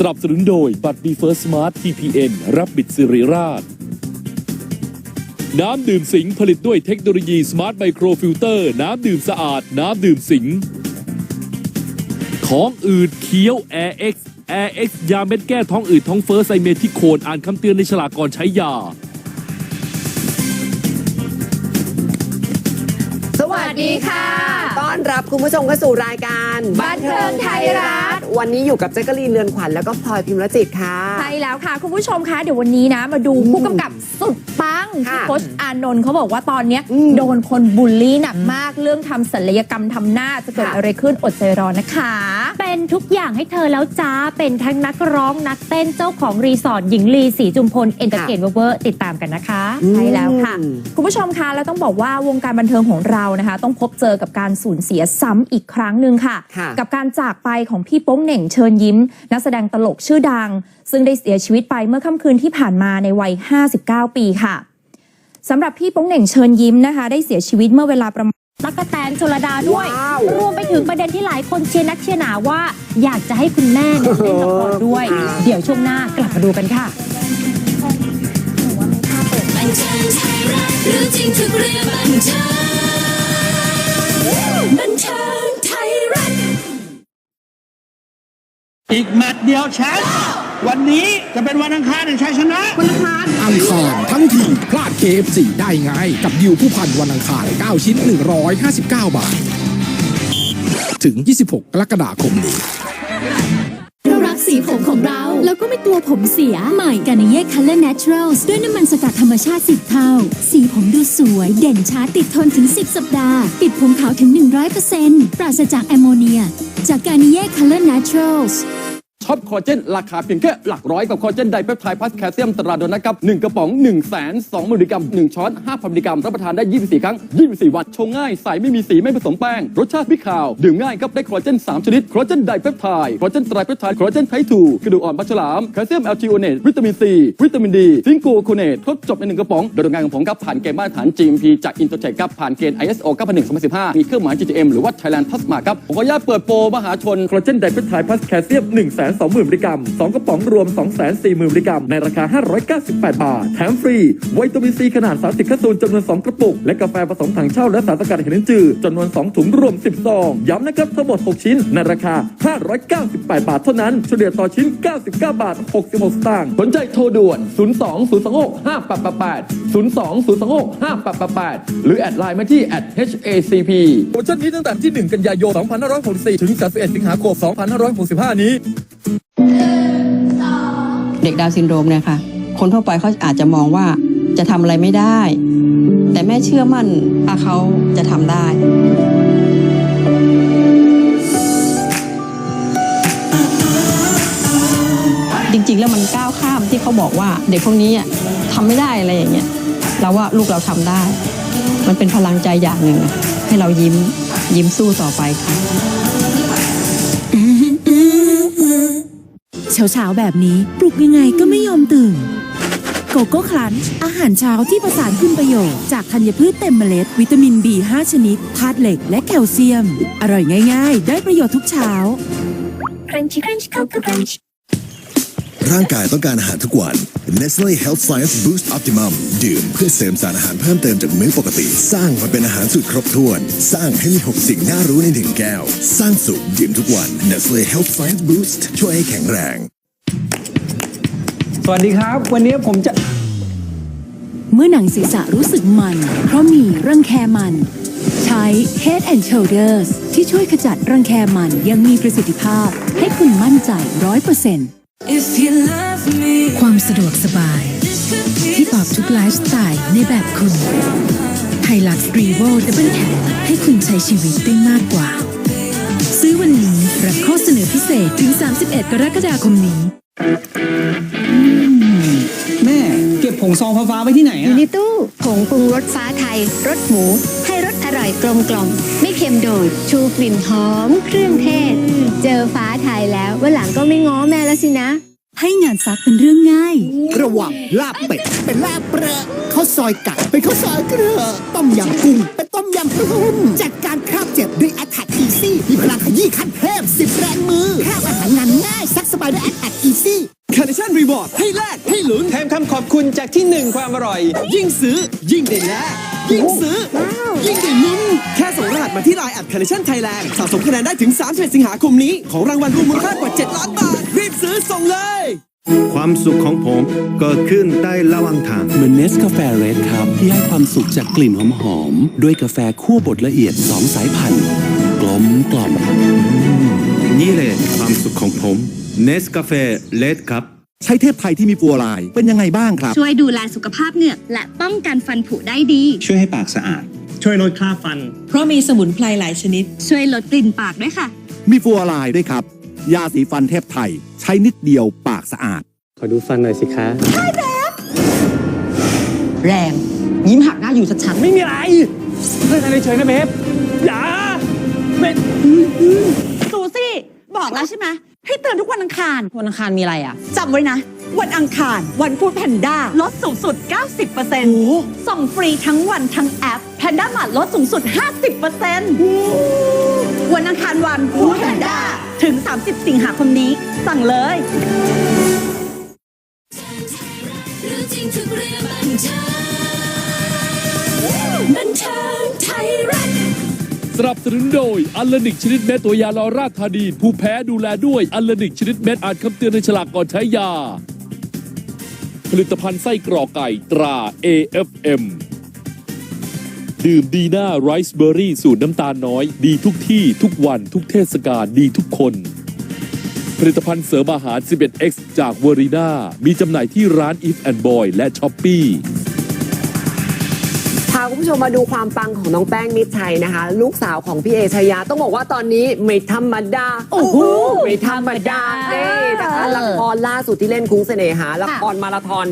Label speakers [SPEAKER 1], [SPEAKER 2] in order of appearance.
[SPEAKER 1] สนับสนุนโดยบัตรบีเฟิร์สสมาร์ท TPN รับบิดสิริราช น้ำดื่มสิงผลิตด้วยเทคโนโลยีสมาร์ทไมโครฟิลเตอร์น้ำดื่มสะอาด น้ำดื่มสิงท้องอืดเคี้ยว Air X Air X ยาเม็ดแก้ท้องอืดท้องเฟ้อไซเมทิโคนอ่านคำเตือนในฉลากก่อนใช้ยา
[SPEAKER 2] สวัสดีค่ะ
[SPEAKER 3] อนรับคุณผู้ชมเข้าสู่รายการ
[SPEAKER 2] บันเทิงไทยรัฐ
[SPEAKER 3] วันนี้อยู่กับแจ๊กกะลีนเรือนขวัญแล้วก็พลอยพิมรจิตค่ะ
[SPEAKER 2] ใช่แล้วค่ะ คุณผู้ชมคะเดี๋ยววันนี้นะ มาดูผู้กำกับสุดปัง
[SPEAKER 3] ค่ะ
[SPEAKER 2] ที่โคชอานนท์เขาบอกว่าตอนเนี้ย
[SPEAKER 3] อืม
[SPEAKER 2] โดนคนบูลลี่หนักมากเรื่องทำศัลยกรรมทำหน้าจะเกิด
[SPEAKER 3] ค่ะ
[SPEAKER 2] อะไรขึ้นอดใจรอนะคะ
[SPEAKER 4] เป็นทุกอย่างให้เธอแล้วจ้าเป็นทั้งนักร้องนักเต้นเจ้าของรีสอร์ทหญิงลีสีจุมพลเอนเตอร์เทนเวอร์ติดตามกันนะคะ
[SPEAKER 3] อืม
[SPEAKER 2] ใช่แล้วค่ะ คุณผู้ชมคะแล้วต้องบอกว่าวงการบันเทิงของเรานะคะ ต้องพบเจอกับการสูญเสียซ้ำอีกครั้งหนึ่งค่ะ
[SPEAKER 3] ค่ะ
[SPEAKER 2] กับการจากไปของพี่โป้งเหน่งเชิญยิ้ม นักแสดงตลกชื่อดัง ซึ่งได้เสียชีวิตไปเมื่อค่ำคืนที่ผ่านมาในวัย 59 ปีค่ะสำหรับพี่โป้งเหน่งเชิญยิ้มนะคะ ได้เสียชีวิตเมื่อเวลาประมาณ
[SPEAKER 4] ตั๊กแตนชลดาด้วย
[SPEAKER 3] ว้าว
[SPEAKER 4] รวมไปถึงประเด็นที่หลายคนเชียร์นักเชียร์หนาว่า อยากจะให้คุณแม่เนี่ยเล่นละครด้วย
[SPEAKER 3] ค่ะ
[SPEAKER 4] เดี๋ยวช่วงหน้ากลับมาดูกันค่ะ
[SPEAKER 5] บันเทิงไทยรัฐรู้จริงทุกเรื่องบันเทิง บันเทิงไทยรัฐ
[SPEAKER 6] อีกแมตช์เดียวแชมป์วันนี้จะเป็นวันอังคารแห่งชัยชนะ
[SPEAKER 7] อังคารทั้งทีพลาด KFC ได้ไง กับดิวผู้พันวันอังคาร 9 ชิ้น 159 บาท ถึง 26 กรกฎาคมนี้
[SPEAKER 5] เรารักสี ผมของเรา แล้วก็ไม่กลัวผมเสีย ใหม่กานิเย่คัลเลอร์เนเชอรัลด้วยน้ำมันสกัดธรรมชาติสิบเท่า สีผมดูสวย เด่นชัดติดทนถึง 10 สัปดาห์ ปิดผมขาวถึง 100%ปราศจากแอมโมเนีย จากกานิเย่คัลเลอร์เนเชอรัล
[SPEAKER 8] คอเจน ราคาเพียงแค่หลักร้อยกับคอเจนไดเปปไทด์พลัสแคลเซียมตราโดนนะครับ1กระป๋อง1 2 0 0 0มิลลิกรัม1ช้อน5,000มิลลิกรัมรับประทานได้ 24 ครั้ง 24 วันชงง่ายใสไม่มีสีไม่ผสมแป้ง รสชาติไม่ขาว ดื่มง่ายครับได้คอเจน 3 ชนิดคอเจนไดเปปไทด์คอเจนไตรเปปไทด์คอเจนไทป์2กระดูกอ่อนปลาฉลามแคลเซียมแอลจิโอเนตวิตามินซีวิตามินดีซิงโกโคเนตครบจบในหนึ่งกระป๋องโดยโรงงานของผมครับผ่านเกณฑ์มาตรฐาน GMP จากอินเตอร์เทคครับผ่านเกณฑ์ ISO 9001 2015มีเครื่องหมาย GGM หรือว่า Thailand Plasma ครับผมขออนุญาตเปิดโปรมหาชนคอเจนไดเปปไทด์พลัสแคลเซียม1 2 0 0มิลลิกรัม 2 กระป๋องรวม 2 4 0 0 0 0มิลลิกรัม ในราคา 598 บาท แถมฟรี วิตามินซีขนาด 30แคปซูลจำนวน 2 กระปุก และกาแฟผสมถังเช่าและสารสกัดเห็นจือจำนวน 2 ถุงรวม 10 ซอง ย้ำนะครับทั้งหมด 6 ชิ้น ในราคา 598 บาทเท่านั้น เฉลี่ยต่อชิ้น 99 บาท 66 สตางค์สนใจโทรด่วน 02 026 5888 02 026 5888 หรือแอดไลน์มาที่ @HACP โปรโมชั่นนี้ตั้งแต่ที่ 1 กันยายน 2564 ถึง 31 สิงหาคม 2565 นี้
[SPEAKER 9] เด็กดาวซินโดรมเนี่ยค่ะคนทั่วไปเขาอาจจะมองว่าจะทำอะไรไม่ได้ แต่แม่เชื่อมั่นว่าเขาจะทำได้ จริงๆแล้วมันก้าวข้ามที่เขาบอกว่า เด็กพวกนี้ทำไม่ได้อะไรอย่างเงี้ยเราว่าลูกเราทำได้ มันเป็นพลังใจอย่างหนึ่งให้เรายิ้มยิ้มสู้ต่อไปค่ะ
[SPEAKER 10] เช้าๆแบบนี้ปลุกยังไงก็ไม่ยอมตื่นโกโก้ครันช์อาหารเช้าที่ประสานคุณประโยชน์จากธัญพืชเต็มเมล็ด วิตามิน B5 ชนิดธาตุเหล็กและแคลเซียม อร่อยง่าย ๆ ได้ประโยชน์ทุกเช้า
[SPEAKER 5] Crunchy Crunch Cocoa Crunch
[SPEAKER 11] ร่า งกายต้องการอาหารทุกวัน Nestle Health Science Boost Optimum ดื่มเพื่อเสริมสารอาหารเพิ่มเติมจากมื้อปกติ สร้างมาเป็นอาหารสูตรครบถ้วน สร้างให้มี 6 สิ่งน่ารู้ในหนึ่งแก้ว สร้างสุขดื่มทุกวัน Nestle Health Science Boost ช่วยให้แข็งแรง
[SPEAKER 6] สวัสดีครับ วันนี้ผมจะ
[SPEAKER 10] เมื่อหนังศีรษะรู้สึกมัน เพราะมีรังแคมัน ใช้ Head and Shoulders ที่ช่วยขจัดรังแคมันอยังมีประสิทธิภาพ ให้คุณมั่นใจร้อยเปอร์เซ็นต์
[SPEAKER 5] If you love me
[SPEAKER 10] ความสะดวกสบาย ที่ตอบทุกไลฟ์สไตล์ในแบบคุณไฮลักซ์รีโวดับเบิลแคให้คุณใช้ชีวิตได้มากกว่า ซื้อวันนี้รับข้อเสนอพิเศษถึง 31 กรกฎาคมนี้
[SPEAKER 6] แม่เก็บผงซองฟ้าๆไว้ที่ไหน
[SPEAKER 12] อยู่
[SPEAKER 6] อะ
[SPEAKER 12] ในตู้ผงปรุงรสฟ้าไทยรสหมูให้ รสอร่อยกลมกล่อมไม่เค็มโดด ชูกลิ่นหอม เครื่องเทศ เจอฟ้าไทยแล้ววันหลังก็ไม่ง้อแม่แล้วสินะ
[SPEAKER 10] ให้งานซักเป็นเรื่องง่าย
[SPEAKER 7] ระหว่างลาบเป็ดเป็นลาบเปรอะข้าวซอยไก่เป็นข้าวซอยเกลือต้มยำกุ้งเป็นต้มยำกุ้งจัดการคราบเจ็บด้วย a t t a c k Easy มีพลังขยี้ขั้นเทพสิบแรงมือคราบอาหารงาน
[SPEAKER 5] ง่ายซักสบายด้วยแอดแอดอีซี่
[SPEAKER 13] คาร์เนชั่นรีวอร์ดให้แลกให้ลุ้นแถมคำขอบคุณจากที่หนึ่งความอร่อย ยิ่งซื้อยิ่งได้แลก ยิ่งซื้อ ยิ่งได้ลุ้นแค่ส่งรหัสมาที่ไลน์แอดคาร์เนชั่นไทยแลนด์สะสมคะแนนได้ถึง31สิงหาคมนี้ ของรางวัลรวมมูลค่ากว่า 7 ล้านบาท รีบซื้อส่งเลย
[SPEAKER 14] ความสุขของผมเกิดขึ้นได้ระหว่างทาง
[SPEAKER 15] เหมือนเนสกาแฟเรดครับที่ให้ความสุขจากกลิ่นหอมๆด้วยกาแฟคั่วบดละเอียด 2 สายพันธุ์กลมกล่อม
[SPEAKER 14] นี่แหละความสุขของผมเนสกาแฟเลดครับ
[SPEAKER 16] ใช้เทพไทยที่มีฟัวลาย เป็นยังไงบ้างครับ
[SPEAKER 17] ช่วยดูแลสุขภาพเหงือกและป้องกันฟันผุได้ดี
[SPEAKER 16] ช่วยให้ปากสะอาด ช่วยลดคราบฟัน
[SPEAKER 17] เพราะมีสมุนไพรหลายชนิด ช่วยลดกลิ่นปากด้วยค่ะ
[SPEAKER 16] มีฟัวลายด้วยครับ ยาสีฟันเทพไทย ใช้นิดเดียวปากสะอาด
[SPEAKER 13] ขอดูฟันหน่อยสิคะ
[SPEAKER 9] แรง ยิ้มหักหน้าอยู่ชัดๆ
[SPEAKER 13] ไม่มีอะไรเล่นอะไรเฉยนะเบฟอย่าเบฟ
[SPEAKER 18] ซูซี่บอกแล้วใช่ไหม ให้เตือนทุกวันอังคาร
[SPEAKER 9] วันอังคารมีอะไรอะ
[SPEAKER 18] จำไว้นะ วันอังคาร วันฟูดแพนด้าลดสูงสุด 90%ส่งฟรีทั้งวันทั้งแอปแพนด้ามาลดสูงสุด 50%วันอังคารวันฟูดแพนด้าถึง 30 สิงหาคมนี้ สั่งเลย
[SPEAKER 1] สนับสนุนโดยอัลลนิกชนิดเม็ดตัวยาลอราธานีผู้แพ้ดูแลด้วยอัลลนิกชนิดเม็ดอ่านคำเตือนในฉลากก่อนใช้ยา ผลิตภัณฑ์ไส้กรอกไก่ตรา AFM ดื่มดีน่าไรซ์เบอร์รี่สูตรน้ำตาลน้อย ดีทุกที่ทุกวันทุกเทศกาลดีทุกคน ผลิตภัณฑ์เสริมอาหาร 11X จากเวอรีนามีจำหน่ายที่ร้าน If and Boy และ s h อ p e e
[SPEAKER 3] พา คุณผู้ชมมาดูความปังของน้องแป้งมิตรชัยนะคะ ลูกสาวของพี่เอชายา ต้องบอกว่าตอนนี้ไม่ธรรมดาโอ้โหไม่ธรรมดาเน่นะคะละครล่าสุดที่เล่นคุ้งเสน่หาละครมาราธอน